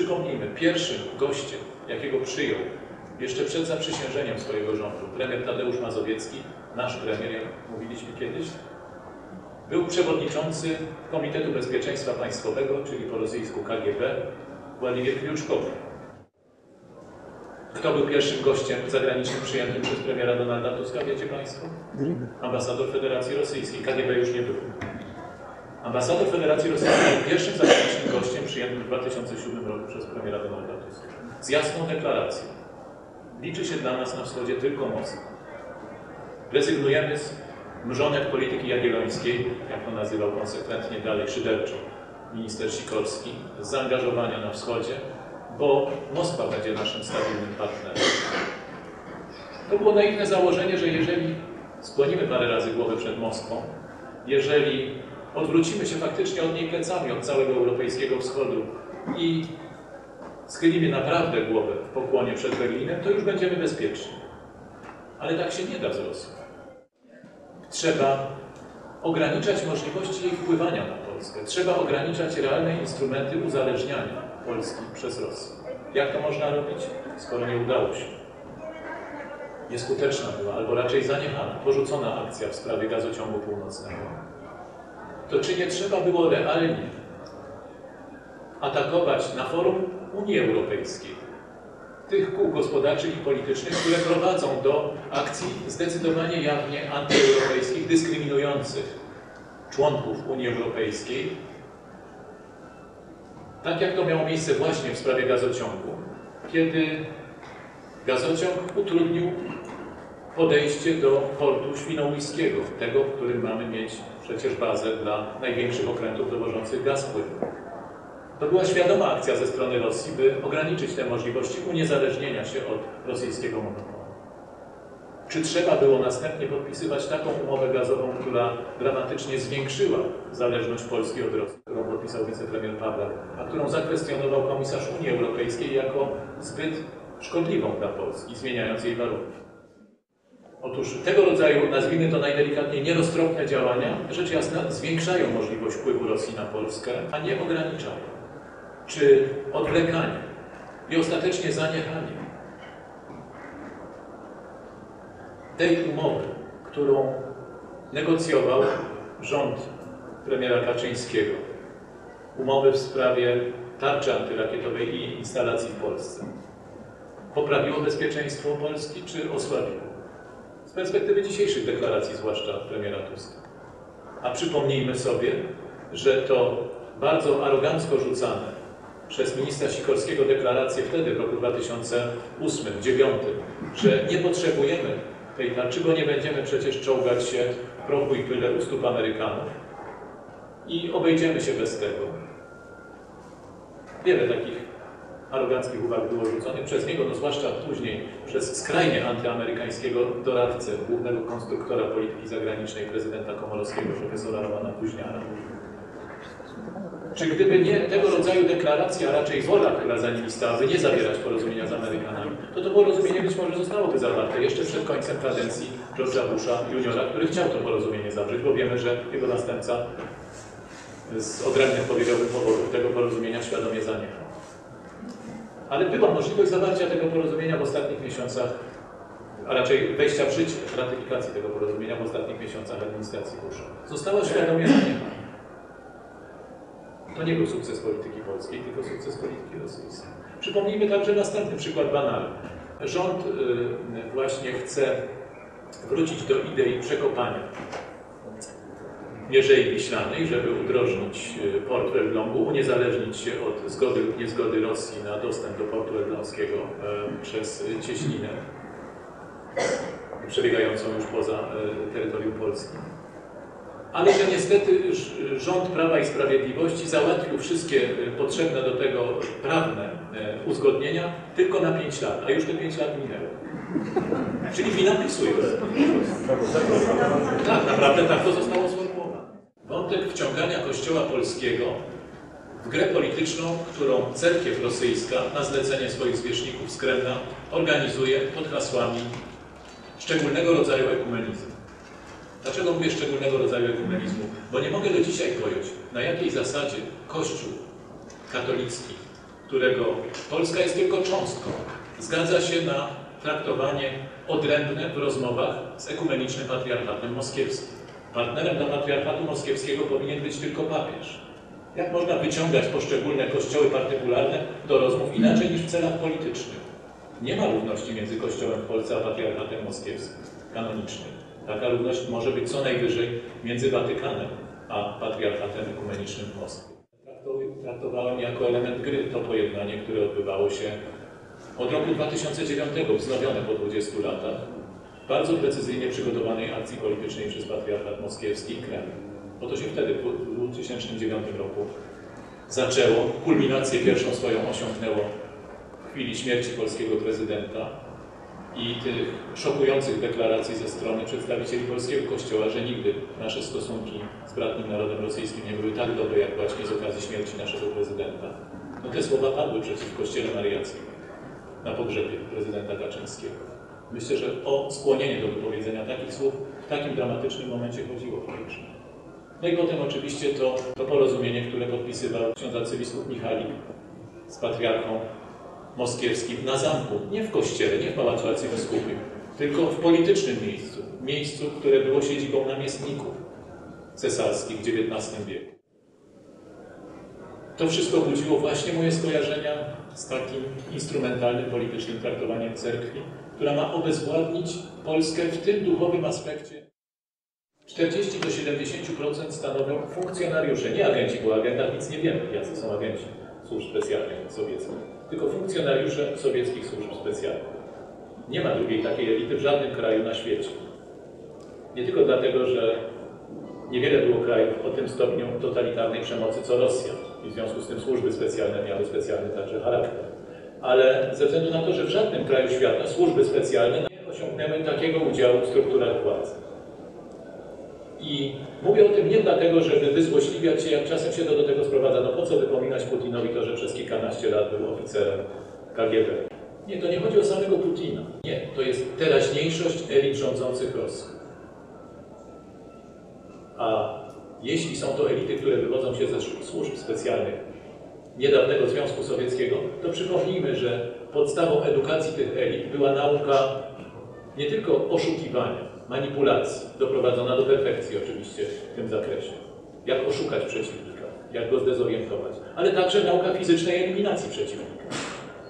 Przypomnijmy, pierwszym gościem, jakiego przyjął jeszcze przed zaprzysiężeniem swojego rządu premier Tadeusz Mazowiecki, nasz premier, jak mówiliśmy kiedyś, był przewodniczący Komitetu Bezpieczeństwa Państwowego, czyli po rosyjsku KGB, Władimir Kliuczkowy. Kto był pierwszym gościem zagranicznym przyjętym przez premiera Donalda Tuska, wiecie Państwo? Ambasador Federacji Rosyjskiej. KGB już nie był. Ambasador Federacji Rosyjskiej był pierwszym zagranicznym gościem przyjętym w 2007 roku przez premiera Donalda Tuska. Z jasną deklaracją. Liczy się dla nas na wschodzie tylko Moskwa. Rezygnujemy z mrzonek polityki jagiellońskiej, jak to nazywał konsekwentnie dalej szyderczo minister Sikorski, z zaangażowania na wschodzie, bo Moskwa będzie naszym stabilnym partnerem. To było naiwne założenie, że jeżeli skłonimy parę razy głowę przed Moskwą, jeżeli odwrócimy się faktycznie od niej plecami, od całego europejskiego wschodu i schylimy naprawdę głowę w pokłonie przed Berlinem, to już będziemy bezpieczni. Ale tak się nie da z Rosją. Trzeba ograniczać możliwości jej wpływania na Polskę. Trzeba ograniczać realne instrumenty uzależniania Polski przez Rosję. Jak to można robić, skoro nie udało się? Nieskuteczna była, albo raczej zaniechana, porzucona akcja w sprawie gazociągu północnego. To czy nie trzeba było realnie atakować na forum Unii Europejskiej tych kół gospodarczych i politycznych, które prowadzą do akcji zdecydowanie jawnie antyeuropejskich, dyskryminujących członków Unii Europejskiej, tak jak to miało miejsce właśnie w sprawie gazociągu, kiedy gazociąg utrudnił podejście do portu Świnoujskiego, tego, w którym mamy mieć przecież bazę dla największych okrętów dowożących gaz płynny. To była świadoma akcja ze strony Rosji, by ograniczyć te możliwości uniezależnienia się od rosyjskiego monopolu. Czy trzeba było następnie podpisywać taką umowę gazową, która dramatycznie zwiększyła zależność Polski od Rosji, którą podpisał wicepremier Pawlak, a którą zakwestionował komisarz Unii Europejskiej jako zbyt szkodliwą dla Polski, zmieniając jej warunki? Otóż tego rodzaju, nazwijmy to najdelikatniej, nieroztropne działania, rzecz jasna, zwiększają możliwość wpływu Rosji na Polskę, a nie ograniczają. Czy odwlekanie i ostatecznie zaniechanie tej umowy, którą negocjował rząd premiera Kaczyńskiego, umowy w sprawie tarczy antyrakietowej i instalacji w Polsce, poprawiło bezpieczeństwo Polski, czy osłabiło? Z perspektywy dzisiejszych deklaracji, zwłaszcza premiera Tuska. A przypomnijmy sobie, że to bardzo arogancko rzucane przez ministra Sikorskiego deklaracje wtedy, w roku 2008-2009, że nie potrzebujemy tej tarczy, bo nie będziemy przecież czołgać się prochu i pyle u stóp Amerykanów i obejdziemy się bez tego. Wiele takich aroganckich uwag było rzuconych przez niego, no zwłaszcza później przez skrajnie antyamerykańskiego doradcę głównego konstruktora polityki zagranicznej prezydenta Komorowskiego, profesora Romana Kuźniara. Czy gdyby nie tego rodzaju deklaracja, a raczej wola, która za nimi stała, by nie zawierać porozumienia z Amerykanami, to to porozumienie być może zostałoby zawarte jeszcze przed końcem kadencji George'a Busha juniora, który chciał to porozumienie zawrzeć, bo wiemy, że jego następca z odrębnych powiedziałbym powodów tego porozumienia świadomie zaniechał. Ale była możliwość zawarcia tego porozumienia w ostatnich miesiącach, a raczej wejścia w życie, ratyfikacji tego porozumienia w ostatnich miesiącach administracji Busha. Została świadomie zaniechana. To nie był sukces polityki polskiej, tylko sukces polityki rosyjskiej. Przypomnijmy także następny przykład banalny. Rząd y, właśnie chce wrócić do idei przekopania Mierzei Wiślanej, żeby udrożnić y, port Elblągu, uniezależnić się od zgody lub niezgody Rosji na dostęp do portu elbląskiego y, przez cieśninę przebiegającą już poza terytorium Polski ale że niestety rząd Prawa i Sprawiedliwości załatwił wszystkie potrzebne do tego prawne uzgodnienia tylko na 5 lat, a już te 5 lat minęło. Czyli wina PiSu jest. Tak, naprawdę tak to zostało. Wątek wciągania Kościoła Polskiego w grę polityczną, którą cerkiew rosyjska na zlecenie swoich zwierzchników z Kremla organizuje pod hasłami szczególnego rodzaju ekumenizmu. Dlaczego mówię szczególnego rodzaju ekumenizmu? Bo nie mogę do dzisiaj pojąć, na jakiej zasadzie Kościół katolicki, którego Polska jest tylko cząstką, zgadza się na traktowanie odrębne w rozmowach z ekumenicznym patriarchatem moskiewskim. Partnerem dla patriarchatu moskiewskiego powinien być tylko papież. Jak można wyciągać poszczególne kościoły partykularne do rozmów inaczej niż w celach politycznych? Nie ma równości między kościołem w Polsce a patriarchatem moskiewskim, kanonicznym. Taka równość może być co najwyżej między Watykanem a patriarchatem ekumenicznym w Moskwie. Traktowałem jako element gry to pojednanie, które odbywało się od roku 2009, wznowione po 20 latach, bardzo precyzyjnie przygotowanej akcji politycznej przez patriarchat moskiewski i Kreml. Bo to się wtedy, w 2009 roku, zaczęło. Kulminację pierwszą swoją osiągnęło w chwili śmierci polskiego prezydenta i tych szokujących deklaracji ze strony przedstawicieli polskiego kościoła, że nigdy nasze stosunki z bratnim narodem rosyjskim nie były tak dobre, jak właśnie z okazji śmierci naszego prezydenta. No te słowa padły przeciw Kościele Mariackim na pogrzebie prezydenta Kaczyńskiego. Myślę, że o skłonienie do wypowiedzenia takich słów w takim dramatycznym momencie chodziło faktycznie. No i potem oczywiście to, to porozumienie, które podpisywał ksiądz arcybiskup Michalik z patriarchą moskiewskim na zamku, nie w kościele, nie w pałacu arcybiskupim, tylko w politycznym miejscu, miejscu, które było siedzibą namiestników cesarskich w XIX wieku. To wszystko budziło właśnie moje skojarzenia z takim instrumentalnym politycznym traktowaniem cerkwi, która ma obezwładnić Polskę w tym duchowym aspekcie. 40 do 70% stanowią funkcjonariusze, nie agenci, bo agentach nic nie wiemy, jacy są agenci służb specjalnych sowieckich, tylko funkcjonariusze sowieckich służb specjalnych. Nie ma drugiej takiej elity w żadnym kraju na świecie. Nie tylko dlatego, że niewiele było krajów o tym stopniu totalitarnej przemocy co Rosja i w związku z tym służby specjalne miały specjalny także charakter. Ale ze względu na to, że w żadnym kraju świata służby specjalne nie osiągnęły takiego udziału w strukturach władzy. I mówię o tym nie dlatego, żeby wyzłośliwiać się, jak czasem się to do tego sprowadza. No po co wypominać Putinowi to, że przez kilkanaście lat był oficerem KGB? Nie, to nie chodzi o samego Putina. Nie, to jest teraźniejszość elit rządzących Rosji. A jeśli są to elity, które wywodzą się ze służb specjalnych niedawnego Związku Sowieckiego, to przypomnijmy, że podstawą edukacji tych elit była nauka nie tylko oszukiwania, manipulacji, doprowadzona do perfekcji oczywiście w tym zakresie. Jak oszukać przeciwnika, jak go zdezorientować, ale także nauka fizycznej eliminacji przeciwnika.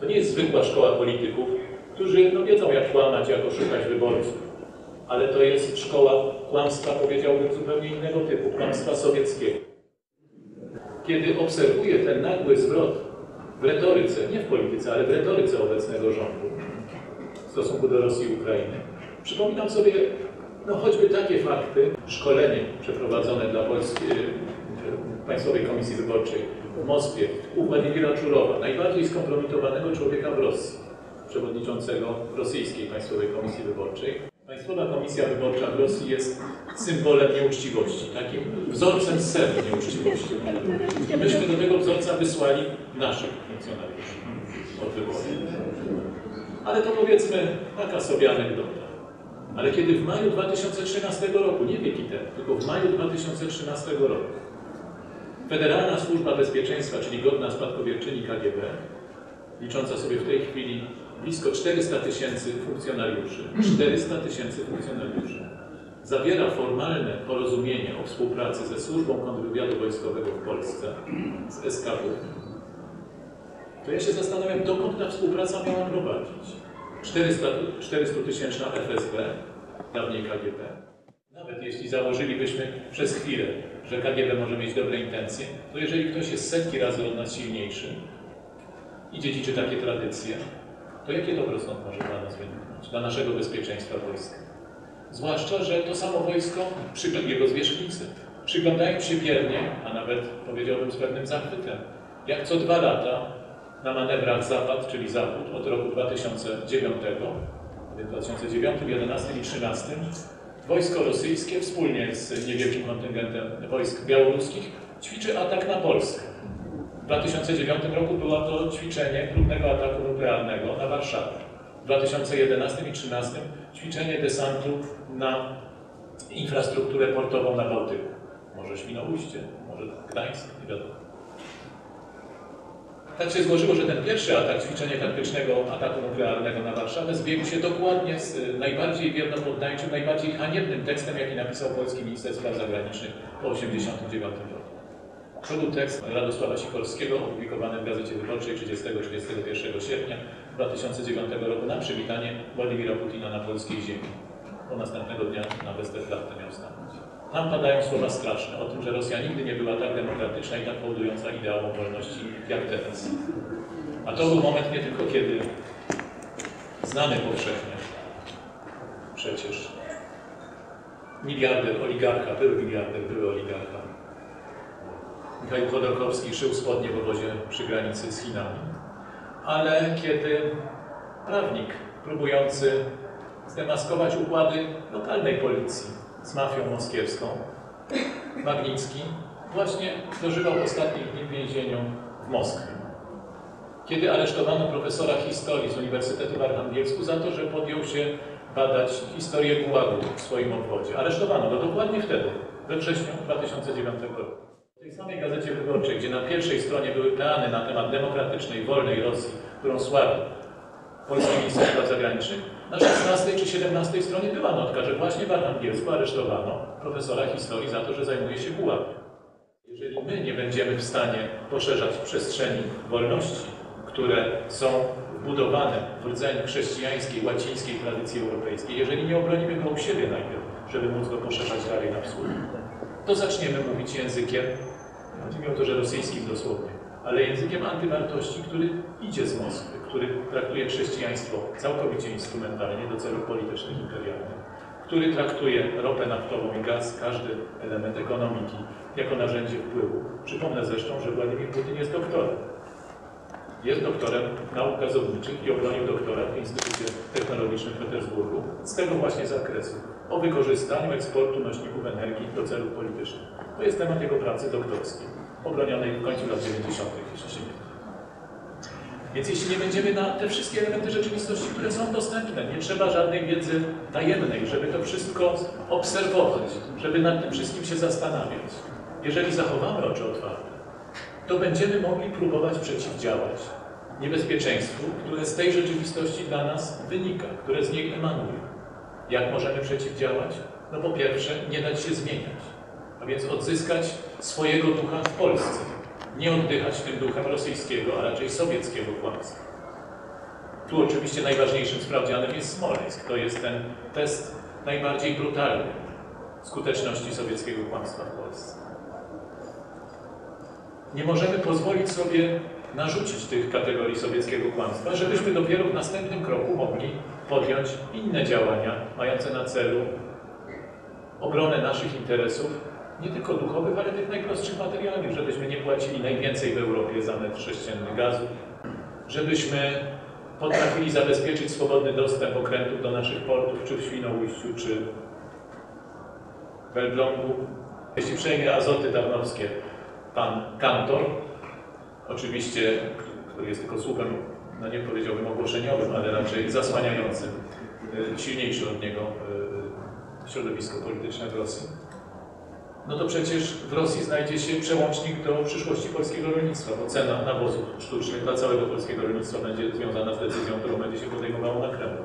To nie jest zwykła szkoła polityków, którzy no, wiedzą jak kłamać, jak oszukać wyborców, ale to jest szkoła kłamstwa, powiedziałbym, zupełnie innego typu, kłamstwa sowieckiego. Kiedy obserwuję ten nagły zwrot w retoryce, nie w polityce, ale w retoryce obecnego rządu w stosunku do Rosji i Ukrainy, przypominam sobie no choćby takie fakty, szkolenie przeprowadzone dla Polski, y, Państwowej Komisji Wyborczej w Moskwie u Władimira Czurowa, najbardziej skompromitowanego człowieka w Rosji, przewodniczącego Rosyjskiej Państwowej Komisji Wyborczej. Państwowa Komisja Wyborcza w Rosji jest symbolem nieuczciwości, takim wzorcem serc nieuczciwości. Myśmy do tego wzorca wysłali naszych funkcjonariuszy od wyborów. Ale to powiedzmy taka sobie anegdota. Ale kiedy w maju 2013 roku, nie wieki temu, tylko w maju 2013 roku, Federalna Służba Bezpieczeństwa, czyli godna spadkobierczyni KGB, licząca sobie w tej chwili blisko 400 tysięcy funkcjonariuszy, 400 tysięcy funkcjonariuszy, zawiera formalne porozumienie o współpracy ze Służbą Kontrwywiadu Wojskowego w Polsce, z SKW, to ja się zastanawiam, dokąd ta współpraca miała prowadzić. 400 tysięczna FSB, dawniej KGB. Nawet jeśli założylibyśmy przez chwilę, że KGB może mieć dobre intencje, to jeżeli ktoś jest setki razy od nas silniejszy i dziedziczy takie tradycje, to jakie dobrostąd może dla nas wyniknąć, dla naszego bezpieczeństwa wojska? Zwłaszcza, że to samo wojsko, jego zwierzchnicy, przyglądają się biernie, a nawet powiedziałbym z pewnym zachwytem, jak co dwa lata na manewrach Zapad, czyli Zachód od roku 2009, 2009, 2011 i 2013 wojsko rosyjskie wspólnie z niewielkim kontyngentem wojsk białoruskich ćwiczy atak na Polskę. W 2009 roku było to ćwiczenie próbnego ataku nuklearnego na Warszawę. W 2011 i 2013 ćwiczenie desantu na infrastrukturę portową na Bałtyku. Może Świnoujście, może Gdańsk, nie wiadomo. Tak się złożyło, że ten pierwszy atak, ćwiczenie taktycznego ataku nuklearnego na Warszawę zbiegł się dokładnie z y, najbardziej wiernopoddańczym, najbardziej haniebnym tekstem, jaki napisał polski minister spraw zagranicznych po 1989 roku. Był tekst Radosława Sikorskiego opublikowany w Gazecie Wyborczej 30-31 sierpnia 2009 roku na przywitanie Władimira Putina na polskiej ziemi. Po następnego dnia na Westerplatte miał stanąć. Tam padają słowa straszne o tym, że Rosja nigdy nie była tak demokratyczna i tak hołdująca ideałom wolności jak teraz. A to był moment nie tylko kiedy znany powszechnie przecież miliarder, oligarcha, były miliarder, były oligarcha, Michał Chodorkowski szył spodnie w obozie przy granicy z Chinami, ale kiedy prawnik próbujący zdemaskować układy lokalnej policji z mafią moskiewską, Magnicki, właśnie dożywał ostatnich dni w więzieniu w Moskwie. Kiedy aresztowano profesora historii z Uniwersytetu w Archangielsku za to, że podjął się badać historię Gułagu w swoim obwodzie. Aresztowano go dokładnie wtedy, we wrześniu 2009 roku. W tej samej Gazecie Wyborczej, gdzie na pierwszej stronie były plany na temat demokratycznej, wolnej Rosji, którą sławi polski minister spraw zagranicznych, na 16 czy 17 stronie była notka, że właśnie w Archangielsku aresztowano profesora historii za to, że zajmuje się Gułagiem. Jeżeli my nie będziemy w stanie poszerzać przestrzeni wolności, które są wbudowane w rdzeń chrześcijańskiej, łacińskiej tradycji europejskiej, jeżeli nie obronimy go u siebie najpierw, żeby móc go poszerzać dalej na wschód, to zaczniemy mówić językiem, chodzi mi o to, że rosyjskim dosłownie, ale językiem antywartości, który idzie z Moskwy, który traktuje chrześcijaństwo całkowicie instrumentalnie do celów politycznych, imperialnych, który traktuje ropę naftową i gaz, każdy element ekonomiki, jako narzędzie wpływu. Przypomnę zresztą, że Władimir Putin jest doktorem. Jest doktorem nauk gazowniczych i obronił doktorat w Instytucie Technologicznym w Petersburgu z tego właśnie zakresu o wykorzystaniu eksportu nośników energii do celów politycznych. To jest temat jego pracy doktorskiej, obronionej w końcu lat 90., jeśli się nie mylę. Więc jeśli nie będziemy na te wszystkie elementy rzeczywistości, które są dostępne, nie trzeba żadnej wiedzy tajemnej, żeby to wszystko obserwować, żeby nad tym wszystkim się zastanawiać. Jeżeli zachowamy oczy otwarte, to będziemy mogli próbować przeciwdziałać niebezpieczeństwu, które z tej rzeczywistości dla nas wynika, które z niej emanuje. Jak możemy przeciwdziałać? No po pierwsze, nie dać się zmieniać, więc odzyskać swojego ducha w Polsce. Nie oddychać tym duchem rosyjskiego, a raczej sowieckiego kłamstwa. Tu oczywiście najważniejszym sprawdzianem jest Smoleńsk. To jest ten test najbardziej brutalny skuteczności sowieckiego kłamstwa w Polsce. Nie możemy pozwolić sobie narzucić tych kategorii sowieckiego kłamstwa, żebyśmy dopiero w następnym kroku mogli podjąć inne działania mające na celu obronę naszych interesów, nie tylko duchowych, ale tych najprostszych materialnych, żebyśmy nie płacili najwięcej w Europie za metr sześcienny gazu, żebyśmy potrafili zabezpieczyć swobodny dostęp okrętów do naszych portów, czy w Świnoujściu, czy w Elblągu. Jeśli przejmie azoty tarnowskie pan Kantor, oczywiście, który jest tylko słupem, no nie powiedziałbym ogłoszeniowym, ale raczej zasłaniającym y, silniejszy od niego y, środowisko polityczne w Rosji, no to przecież w Rosji znajdzie się przełącznik do przyszłości polskiego rolnictwa, bo cena nawozów sztucznych dla całego polskiego rolnictwa będzie związana z decyzją, którą będzie się podejmowało na Kremlu.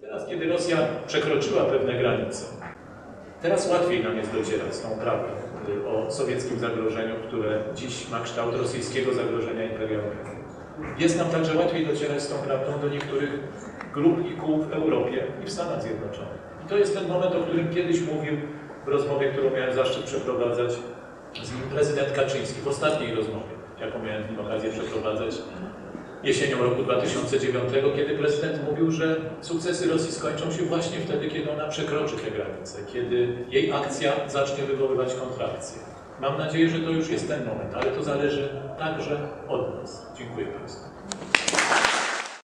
Teraz, kiedy Rosja przekroczyła pewne granice, teraz łatwiej nam jest docierać z tą prawdą y, o sowieckim zagrożeniu, które dziś ma kształt rosyjskiego zagrożenia imperialnego. Jest nam także łatwiej docierać z tą prawdą do niektórych grup i kół w Europie i w Stanach Zjednoczonych. I to jest ten moment, o którym kiedyś mówił w rozmowie, którą miałem zaszczyt przeprowadzać z prezydent Kaczyński, w ostatniej rozmowie, jaką miałem okazję przeprowadzać jesienią roku 2009, kiedy prezydent mówił, że sukcesy Rosji skończą się właśnie wtedy, kiedy ona przekroczy te granice, kiedy jej akcja zacznie wywoływać kontrakcję. Mam nadzieję, że to już jest ten moment, ale to zależy także od nas. Dziękuję Państwu.